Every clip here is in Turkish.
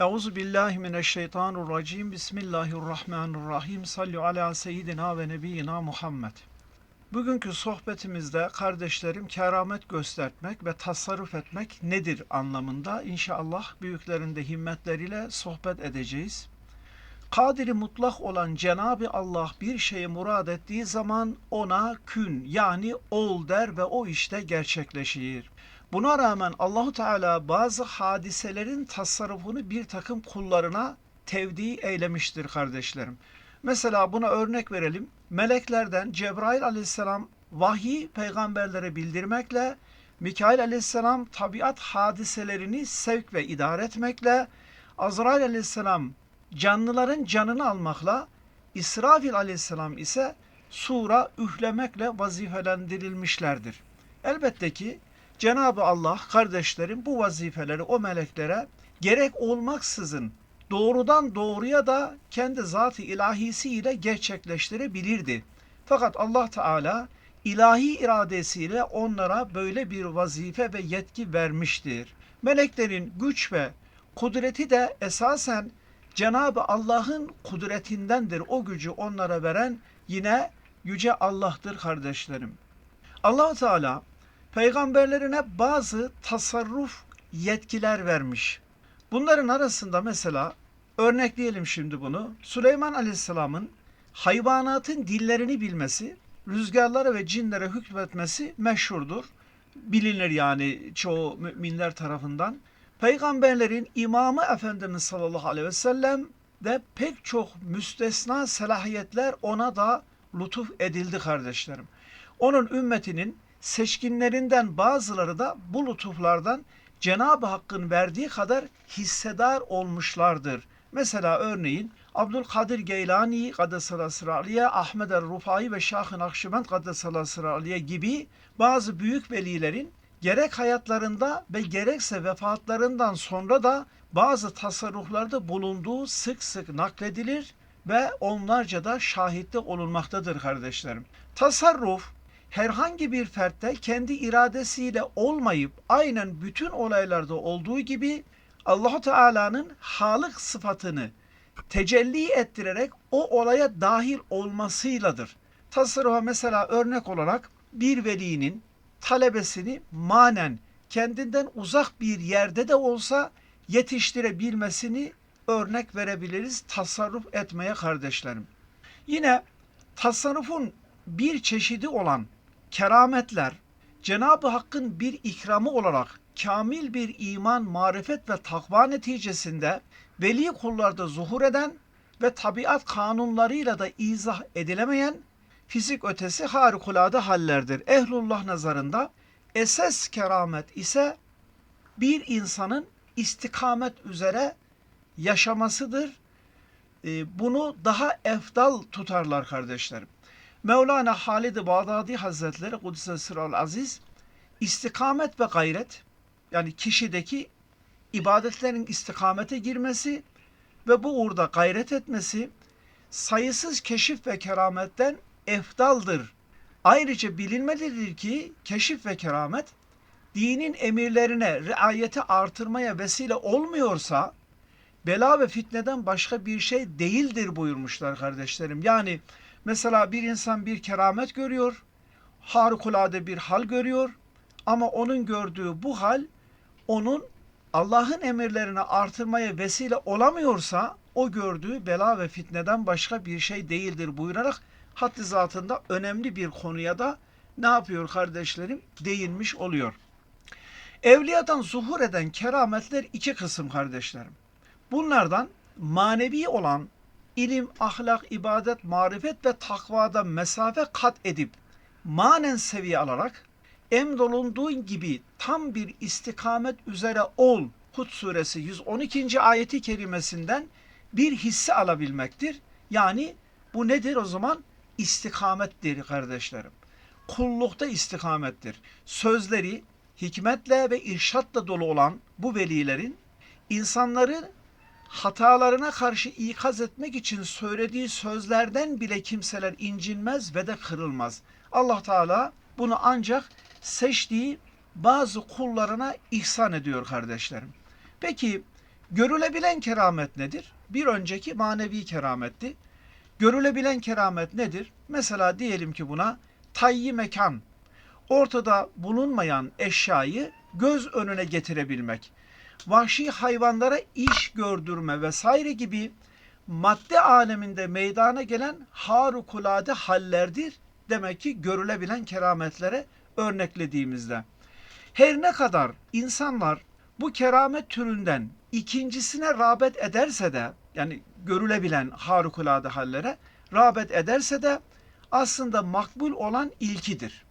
Euzu billahi mineşşeytanirracim. Bismillahirrahmanirrahim. Sallu ala seyyidina ve nebiyyina Muhammed. Bugünkü sohbetimizde kardeşlerim keramet göstermek ve tasarruf etmek nedir anlamında inşallah büyüklerin de himmetleriyle sohbet edeceğiz. Kadiri mutlak olan Cenab-ı Allah bir şeyi murad ettiği zaman ona kün yani ol der ve o işte gerçekleşir. Buna rağmen Allahu Teala bazı hadiselerin tasarrufunu bir takım kullarına tevdi eylemiştir kardeşlerim. Mesela buna örnek verelim. Meleklerden Cebrail aleyhisselam vahiy peygamberlere bildirmekle, Mikail aleyhisselam tabiat hadiselerini sevk ve idare etmekle, Azrail aleyhisselam canlıların canını almakla, İsrafil aleyhisselam ise sura üflemekle vazifelendirilmişlerdir. Elbette ki Cenab-ı Allah kardeşlerim bu vazifeleri o meleklere gerek olmaksızın doğrudan doğruya da kendi zat-ı ilahisiyle gerçekleştirebilirdi. Fakat Allah Teala ilahi iradesiyle onlara böyle bir vazife ve yetki vermiştir. Meleklerin güç ve kudreti de esasen Cenab-ı Allah'ın kudretindendir. O gücü onlara veren yine yüce Allah'tır kardeşlerim. Allah Teala peygamberlerine bazı tasarruf yetkiler vermiş. Bunların arasında mesela örnekleyelim şimdi bunu. Süleyman Aleyhisselam'ın hayvanatın dillerini bilmesi, rüzgarlara ve cinlere hükmetmesi meşhurdur. Bilinir yani çoğu müminler tarafından. Peygamberlerin imamı Efendimiz sallallahu aleyhi ve sellem de pek çok müstesna selahiyetler ona da lütuf edildi kardeşlerim. Onun ümmetinin seçkinlerinden bazıları da bu lütuflardan Cenab-ı Hakk'ın verdiği kadar hissedar olmuşlardır. Mesela örneğin Abdülkadir Geylani Kaddesallahu Sıraliye, Ahmed el-Rufai ve Şah-ı Nakşibend Kaddesallahu Sıraliye gibi bazı büyük velilerin gerek hayatlarında ve gerekse vefatlarından sonra da bazı tasarruflarda bulunduğu sık sık nakledilir ve onlarca da şahitte olunmaktadır kardeşlerim. Tasarruf herhangi bir fertte kendi iradesiyle olmayıp aynen bütün olaylarda olduğu gibi Allahu Teala'nın halık sıfatını tecelli ettirerek o olaya dahil olmasıyladır. Tasarrufa mesela örnek olarak bir velinin talebesini manen kendinden uzak bir yerde de olsa yetiştirebilmesini örnek verebiliriz tasarruf etmeye kardeşlerim. Yine tasarrufun bir çeşidi olan kerametler Cenab-ı Hakk'ın bir ikramı olarak kamil bir iman, marifet ve takva neticesinde veli kullarda zuhur eden ve tabiat kanunlarıyla da izah edilemeyen fizik ötesi harikulade hallerdir. Ehlullah nazarında esas keramet ise bir insanın istikamet üzere yaşamasıdır. Ee, Bunu daha efdal tutarlar kardeşlerim. Mevlana Halid-i Bağdadi Hazretleri Kudüs'e Sıral Aziz istikamet ve gayret yani kişideki ibadetlerin istikamete girmesi ve bu uğurda gayret etmesi sayısız keşif ve kerametten efdaldır. Ayrıca bilinmelidir ki keşif ve keramet dinin emirlerine riayeti artırmaya vesile olmuyorsa bela ve fitneden başka bir şey değildir buyurmuşlar kardeşlerim. Yani mesela bir insan bir keramet görüyor, harikulade bir hal görüyor ama onun gördüğü bu hal onun Allah'ın emirlerini artırmaya vesile olamıyorsa o gördüğü bela ve fitneden başka bir şey değildir buyurarak haddi zatında önemli bir konuya da ne yapıyor kardeşlerim? Değinmiş oluyor. Evliyadan zuhur eden kerametler iki kısım kardeşlerim. Bunlardan manevi olan ilim, ahlak, ibadet, marifet ve takvada mesafe kat edip manen seviye alarak emrolunduğun gibi tam bir istikamet üzere ol. Hud suresi 112. ayeti kerimesinden bir hisse alabilmektir. Yani bu nedir o zaman? İstikamettir kardeşlerim. Kullukta istikamettir. Sözleri hikmetle ve irşatla dolu olan bu velilerin insanları hatalarına karşı ikaz etmek için söylediği sözlerden bile kimseler incinmez ve de kırılmaz. Allah Teala bunu ancak seçtiği bazı kullarına ihsan ediyor kardeşlerim. Peki Görülebilen keramet nedir? Bir önceki manevi kerametti. Görülebilen keramet nedir? Mesela diyelim ki buna tayyi mekan, ortada bulunmayan eşyayı göz önüne getirebilmek, vahşi hayvanlara iş gördürme vesaire gibi madde aleminde meydana gelen harikulade hallerdir. Demek ki görülebilen kerametlere örneklediğimizde. Her ne kadar insanlar bu keramet türünden ikincisine rağbet ederse de yani görülebilen harikulade hallere rağbet ederse de aslında makbul olan ilkidir.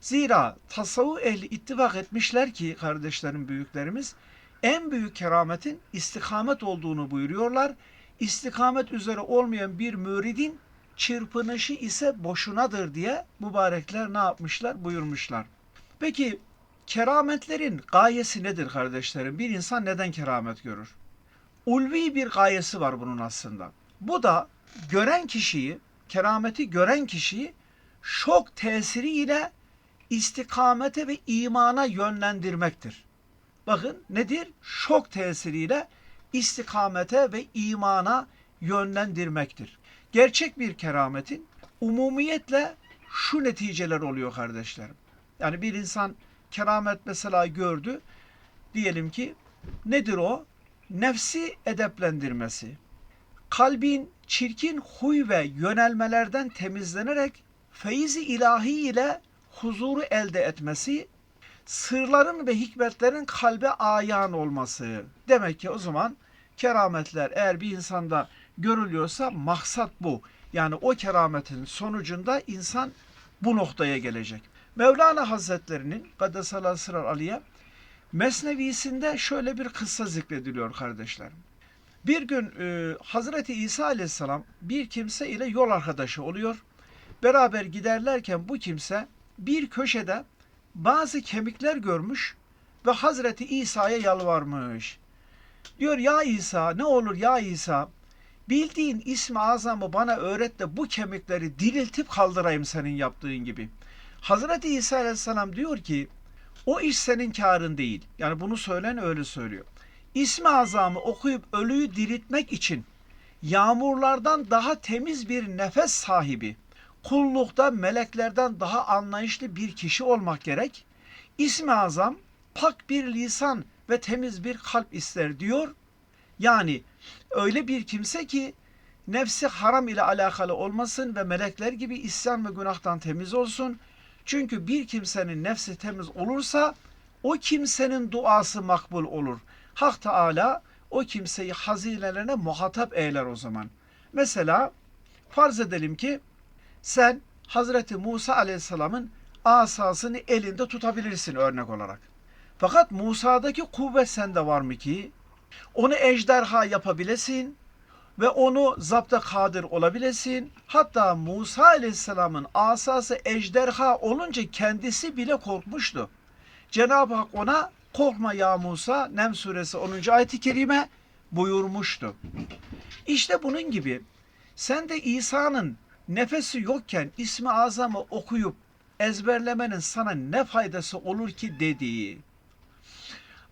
Zira tasavvuf ehli ittifak etmişler ki kardeşlerim büyüklerimiz en büyük kerametin istikamet olduğunu buyuruyorlar. İstikamet üzere olmayan bir müridin çırpınışı ise boşunadır diye mübarekler ne yapmışlar buyurmuşlar. Peki kerametlerin gayesi nedir kardeşlerim? Bir insan neden keramet görür? Ulvi bir gayesi var bunun aslında. Bu da gören kişiyi, kerameti gören kişiyi şok tesiriyle istikamete ve imana yönlendirmektir. Bakın nedir? Şok tesiriyle istikamete ve imana yönlendirmektir. Gerçek bir kerametin umumiyetle şu neticeler oluyor kardeşlerim. Yani bir insan keramet mesela gördü. Diyelim ki nedir o? Nefsi edeplendirmesi. Kalbin çirkin huy ve yönelmelerden temizlenerek feyzi ilahi ile huzuru elde etmesi, sırların ve hikmetlerin kalbe ayan olması. Demek ki o zaman kerametler eğer bir insanda görülüyorsa maksat bu. Yani o kerametin sonucunda insan bu noktaya gelecek. Mevlana Hazretlerinin Kaddesallahu Sırar Aliye Mesnevisinde şöyle bir kıssa zikrediliyor kardeşlerim. Bir gün e, Hazreti İsa Aleyhisselam bir kimse ile yol arkadaşı oluyor. Beraber giderlerken bu kimse bir köşede bazı kemikler görmüş ve Hazreti İsa'ya yalvarmış. Diyor ya İsa ne olur ya İsa bildiğin ismi azamı bana öğret de bu kemikleri diriltip kaldırayım senin yaptığın gibi. Hazreti İsa Aleyhisselam diyor ki o iş senin karın değil. Yani bunu söylen öyle söylüyor. İsmi azamı okuyup ölüyü diriltmek için yağmurlardan daha temiz bir nefes sahibi, kullukta meleklerden daha anlayışlı bir kişi olmak gerek. İsmi azam pak bir lisan ve temiz bir kalp ister diyor. Yani öyle bir kimse ki nefsi haram ile alakalı olmasın ve melekler gibi isyan ve günahtan temiz olsun. Çünkü bir kimsenin nefsi temiz olursa o kimsenin duası makbul olur. Hak Teala o kimseyi hazinelerine muhatap eyler o zaman. Mesela farz edelim ki sen Hazreti Musa Aleyhisselam'ın asasını elinde tutabilirsin örnek olarak. Fakat Musa'daki kuvvet sende var mı ki onu ejderha yapabilesin ve onu zapta kadir olabilesin. Hatta Musa Aleyhisselam'ın asası ejderha olunca kendisi bile korkmuştu. Cenab-ı Hak ona korkma ya Musa Nem suresi 10. ayet-i kerime buyurmuştu. İşte bunun gibi sen de İsa'nın nefesi yokken ismi azamı okuyup ezberlemenin sana ne faydası olur ki dediği.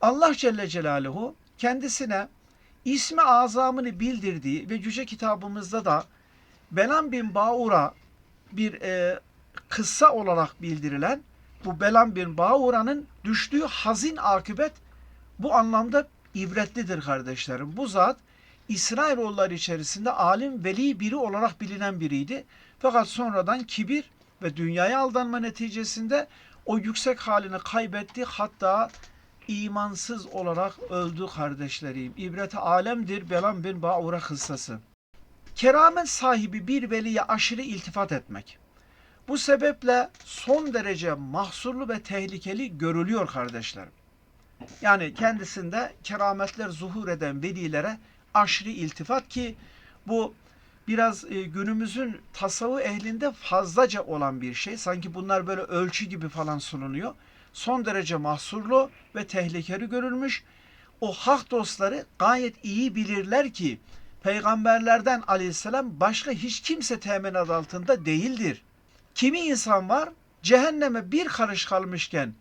Allah Celle Celaluhu kendisine ismi azamını bildirdiği ve Yüce kitabımızda da Belam bin Baura bir e, kıssa olarak bildirilen bu Belam bin Baura'nın düştüğü hazin akıbet bu anlamda ibretlidir kardeşlerim. Bu zat İsrailoğulları içerisinde alim veli biri olarak bilinen biriydi. Fakat sonradan kibir ve dünyaya aldanma neticesinde o yüksek halini kaybetti. Hatta imansız olarak öldü kardeşlerim. İbreti alemdir Belam bin Baura kıssası. Keramet sahibi bir veliye aşırı iltifat etmek. Bu sebeple son derece mahsurlu ve tehlikeli görülüyor kardeşlerim. Yani kendisinde kerametler zuhur eden velilere aşırı iltifat ki bu biraz e, günümüzün tasavvuf ehlinde fazlaca olan bir şey. Sanki bunlar böyle ölçü gibi falan sununuyor. Son derece mahsurlu ve tehlikeli görülmüş. O hak dostları gayet iyi bilirler ki peygamberlerden aleyhisselam başka hiç kimse teminat altında değildir. Kimi insan var cehenneme bir karış kalmışken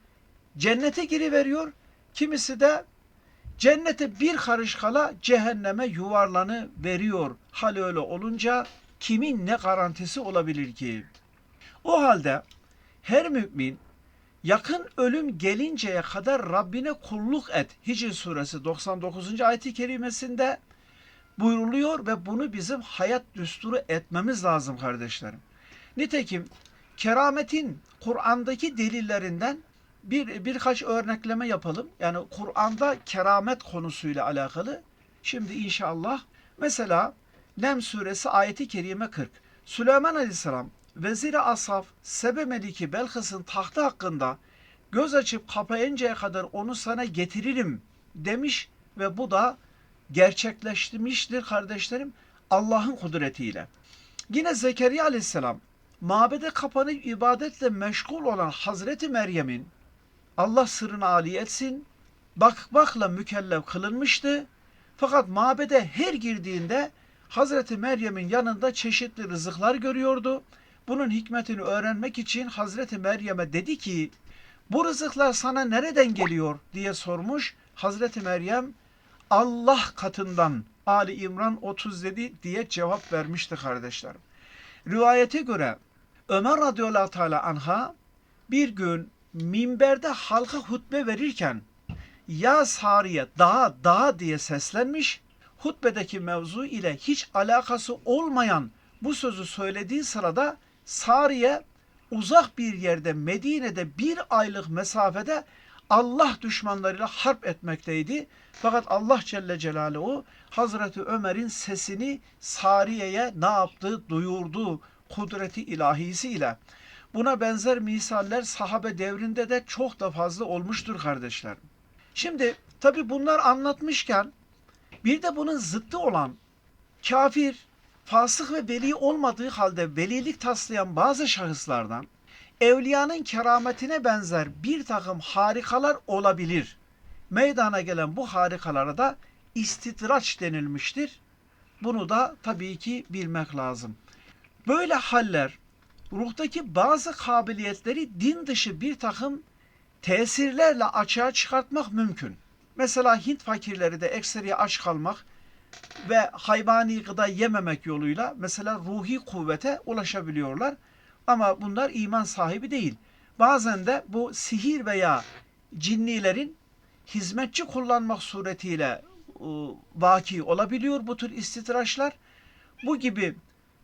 cennete giriveriyor. Kimisi de Cennete bir karış kala cehenneme yuvarlanı veriyor. Hal öyle olunca kimin ne garantisi olabilir ki? O halde her mümin yakın ölüm gelinceye kadar Rabbine kulluk et. Hicr suresi 99. ayeti kerimesinde buyruluyor ve bunu bizim hayat düsturu etmemiz lazım kardeşlerim. Nitekim kerametin Kur'an'daki delillerinden bir birkaç örnekleme yapalım. Yani Kur'an'da keramet konusuyla alakalı. Şimdi inşallah mesela Nem suresi ayeti kerime 40. Süleyman Aleyhisselam Vezir-i Asaf Sebe Meliki Belkıs'ın tahtı hakkında göz açıp kapayıncaya kadar onu sana getiririm demiş ve bu da gerçekleştirmiştir kardeşlerim Allah'ın kudretiyle. Yine Zekeriya Aleyhisselam mabede kapanıp ibadetle meşgul olan Hazreti Meryem'in Allah sırrını âli etsin, bakmakla mükellef kılınmıştı. Fakat mabede her girdiğinde Hazreti Meryem'in yanında çeşitli rızıklar görüyordu. Bunun hikmetini öğrenmek için Hazreti Meryem'e dedi ki, bu rızıklar sana nereden geliyor diye sormuş. Hazreti Meryem, Allah katından Ali İmran 37 diye cevap vermişti kardeşlerim. Rivayete göre Ömer radıyallahu teala anha bir gün minberde halka hutbe verirken ya Sariye daha daha diye seslenmiş. Hutbedeki mevzu ile hiç alakası olmayan bu sözü söylediği sırada Sariye uzak bir yerde Medine'de bir aylık mesafede Allah düşmanlarıyla harp etmekteydi. Fakat Allah Celle Celaluhu Hazreti Ömer'in sesini Sariye'ye ne yaptı? Duyurdu kudreti ilahisiyle. Buna benzer misaller sahabe devrinde de çok da fazla olmuştur kardeşlerim. Şimdi tabi bunlar anlatmışken bir de bunun zıttı olan kafir, fasık ve veli olmadığı halde velilik taslayan bazı şahıslardan evliyanın kerametine benzer bir takım harikalar olabilir. Meydana gelen bu harikalara da istidraç denilmiştir. Bunu da tabii ki bilmek lazım. Böyle haller ruhtaki bazı kabiliyetleri din dışı bir takım tesirlerle açığa çıkartmak mümkün. Mesela Hint fakirleri de ekseriye aç kalmak ve hayvani gıda yememek yoluyla mesela ruhi kuvvete ulaşabiliyorlar. Ama bunlar iman sahibi değil. Bazen de bu sihir veya cinnilerin hizmetçi kullanmak suretiyle ıı, vaki olabiliyor bu tür istitraşlar. Bu gibi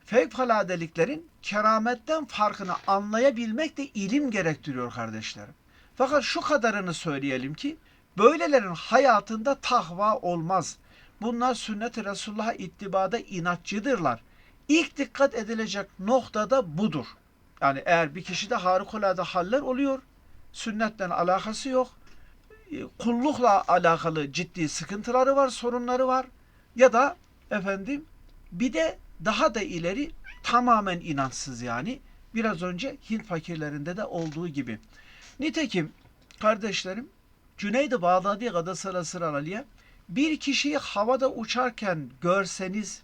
fevkaladeliklerin kerametten farkını anlayabilmek de ilim gerektiriyor kardeşlerim. Fakat şu kadarını söyleyelim ki böylelerin hayatında tahva olmaz. Bunlar sünnet-i Resulullah'a ittibada inatçıdırlar. İlk dikkat edilecek nokta da budur. Yani eğer bir kişide harikulade haller oluyor, sünnetten alakası yok, e, kullukla alakalı ciddi sıkıntıları var, sorunları var ya da efendim bir de daha da ileri tamamen inançsız yani. Biraz önce Hint fakirlerinde de olduğu gibi. Nitekim kardeşlerim Cüneyd-i Bağdadi Gadasarasır Aliye bir kişiyi havada uçarken görseniz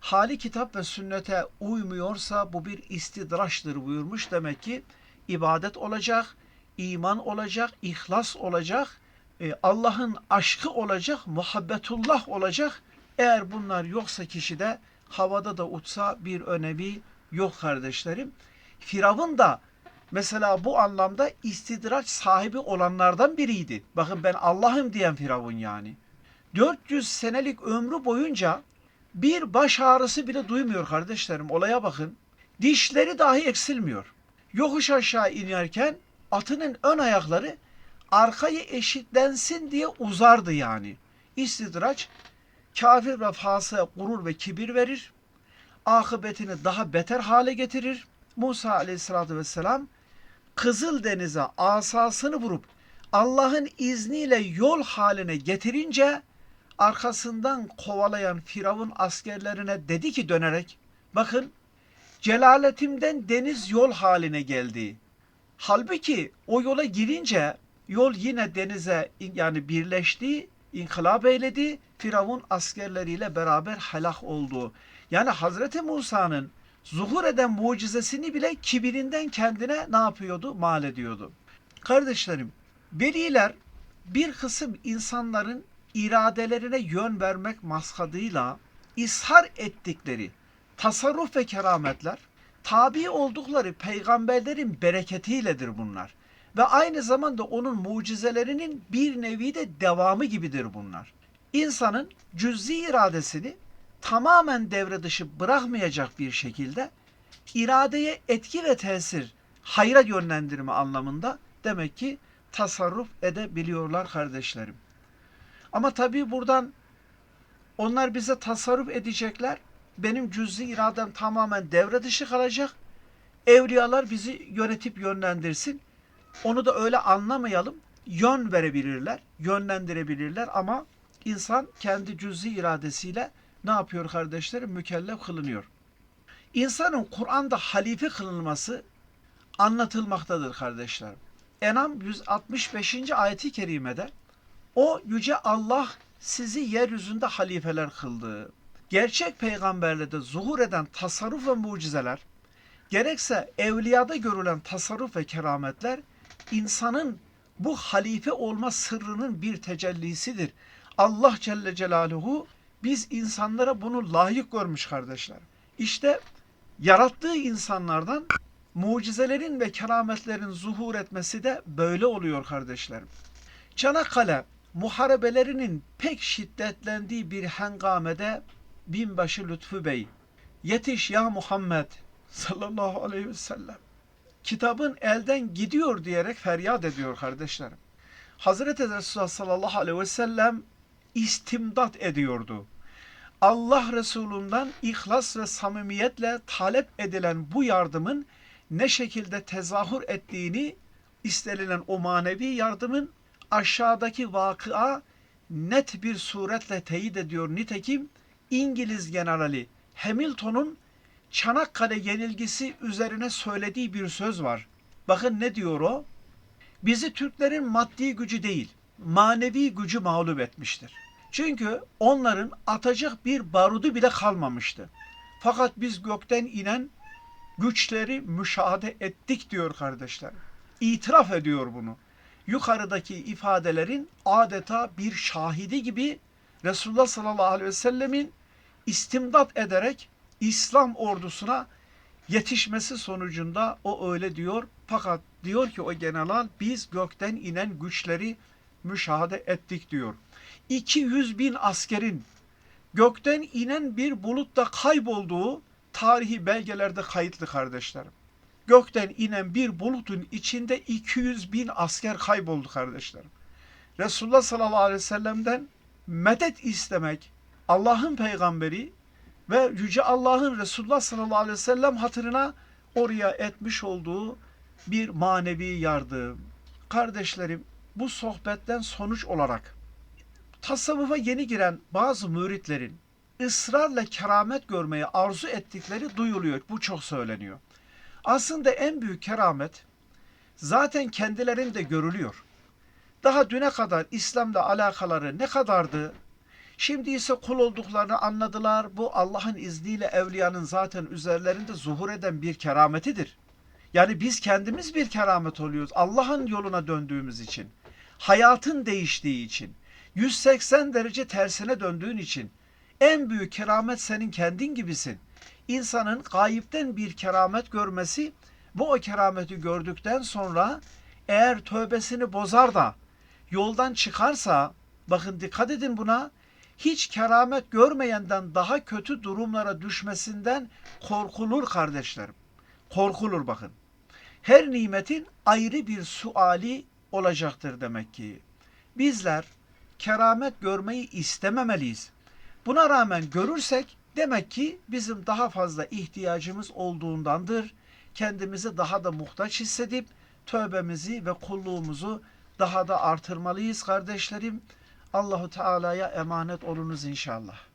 hali kitap ve sünnete uymuyorsa bu bir istidraçtır buyurmuş. Demek ki ibadet olacak, iman olacak, ihlas olacak, e, Allah'ın aşkı olacak, muhabbetullah olacak. Eğer bunlar yoksa kişide havada da uçsa bir önemi yok kardeşlerim. Firavun da mesela bu anlamda istidraç sahibi olanlardan biriydi. Bakın ben Allah'ım diyen Firavun yani. 400 senelik ömrü boyunca bir baş ağrısı bile duymuyor kardeşlerim. Olaya bakın. Dişleri dahi eksilmiyor. Yokuş aşağı inerken atının ön ayakları arkayı eşitlensin diye uzardı yani. İstidraç kafir ve fasığa gurur ve kibir verir. Akıbetini daha beter hale getirir. Musa aleyhissalatü vesselam Kızıl Denize asasını vurup Allah'ın izniyle yol haline getirince arkasından kovalayan Firavun askerlerine dedi ki dönerek bakın celaletimden deniz yol haline geldi. Halbuki o yola girince yol yine denize yani birleşti, inkılap eyledi. Firavun askerleriyle beraber helak oldu. Yani Hazreti Musa'nın zuhur eden mucizesini bile kibirinden kendine ne yapıyordu? Mal ediyordu. Kardeşlerim, veliler bir kısım insanların iradelerine yön vermek maksadıyla ishar ettikleri tasarruf ve kerametler tabi oldukları peygamberlerin bereketiyledir bunlar. Ve aynı zamanda onun mucizelerinin bir nevi de devamı gibidir bunlar. İnsanın cüz'i iradesini tamamen devre dışı bırakmayacak bir şekilde iradeye etki ve tesir, hayra yönlendirme anlamında demek ki tasarruf edebiliyorlar kardeşlerim. Ama tabii buradan onlar bize tasarruf edecekler. Benim cüz'i iradem tamamen devre dışı kalacak. Evliyalar bizi yönetip yönlendirsin. Onu da öyle anlamayalım. Yön verebilirler, yönlendirebilirler ama insan kendi cüz'i iradesiyle ne yapıyor kardeşlerim? Mükellef kılınıyor. İnsanın Kur'an'da halife kılınması anlatılmaktadır kardeşlerim. Enam 165. ayeti kerimede o yüce Allah sizi yeryüzünde halifeler kıldı. Gerçek peygamberle zuhur eden tasarruf ve mucizeler, gerekse evliyada görülen tasarruf ve kerametler insanın bu halife olma sırrının bir tecellisidir. Allah Celle Celaluhu biz insanlara bunu layık görmüş kardeşler. İşte yarattığı insanlardan mucizelerin ve kerametlerin zuhur etmesi de böyle oluyor kardeşlerim. Çanakkale muharebelerinin pek şiddetlendiği bir hengamede binbaşı Lütfü Bey yetiş ya Muhammed sallallahu aleyhi ve sellem kitabın elden gidiyor diyerek feryat ediyor kardeşlerim. Hazreti Resulullah sallallahu aleyhi ve sellem istimdat ediyordu. Allah Resulü'nden ihlas ve samimiyetle talep edilen bu yardımın ne şekilde tezahür ettiğini istenilen o manevi yardımın aşağıdaki vakıa net bir suretle teyit ediyor. Nitekim İngiliz generali Hamilton'un Çanakkale yenilgisi üzerine söylediği bir söz var. Bakın ne diyor o? Bizi Türklerin maddi gücü değil, manevi gücü mağlup etmiştir. Çünkü onların atacak bir barudu bile kalmamıştı. Fakat biz gökten inen güçleri müşahede ettik diyor kardeşler. İtiraf ediyor bunu. Yukarıdaki ifadelerin adeta bir şahidi gibi Resulullah sallallahu aleyhi ve sellemin istimdat ederek İslam ordusuna yetişmesi sonucunda o öyle diyor. Fakat diyor ki o general biz gökten inen güçleri müşahede ettik diyor. 200 bin askerin gökten inen bir bulutta kaybolduğu tarihi belgelerde kayıtlı kardeşlerim. Gökten inen bir bulutun içinde 200 bin asker kayboldu kardeşlerim. Resulullah sallallahu aleyhi ve sellem'den medet istemek, Allah'ın peygamberi ve Yüce Allah'ın Resulullah sallallahu aleyhi ve sellem hatırına oraya etmiş olduğu bir manevi yardım. Kardeşlerim bu sohbetten sonuç olarak tasavvufa yeni giren bazı müritlerin ısrarla keramet görmeyi arzu ettikleri duyuluyor. Bu çok söyleniyor. Aslında en büyük keramet zaten kendilerinde görülüyor. Daha düne kadar İslam'la alakaları ne kadardı? Şimdi ise kul olduklarını anladılar. Bu Allah'ın izniyle evliyanın zaten üzerlerinde zuhur eden bir kerametidir. Yani biz kendimiz bir keramet oluyoruz. Allah'ın yoluna döndüğümüz için. Hayatın değiştiği için. 180 derece tersine döndüğün için. En büyük keramet senin kendin gibisin. İnsanın gayipten bir keramet görmesi bu o kerameti gördükten sonra eğer tövbesini bozar da yoldan çıkarsa bakın dikkat edin buna hiç keramet görmeyenden daha kötü durumlara düşmesinden korkulur kardeşlerim. Korkulur bakın. Her nimetin ayrı bir suali olacaktır demek ki. Bizler keramet görmeyi istememeliyiz. Buna rağmen görürsek demek ki bizim daha fazla ihtiyacımız olduğundandır. Kendimizi daha da muhtaç hissedip tövbemizi ve kulluğumuzu daha da artırmalıyız kardeşlerim. Allahu Teala'ya emanet olunuz inşallah.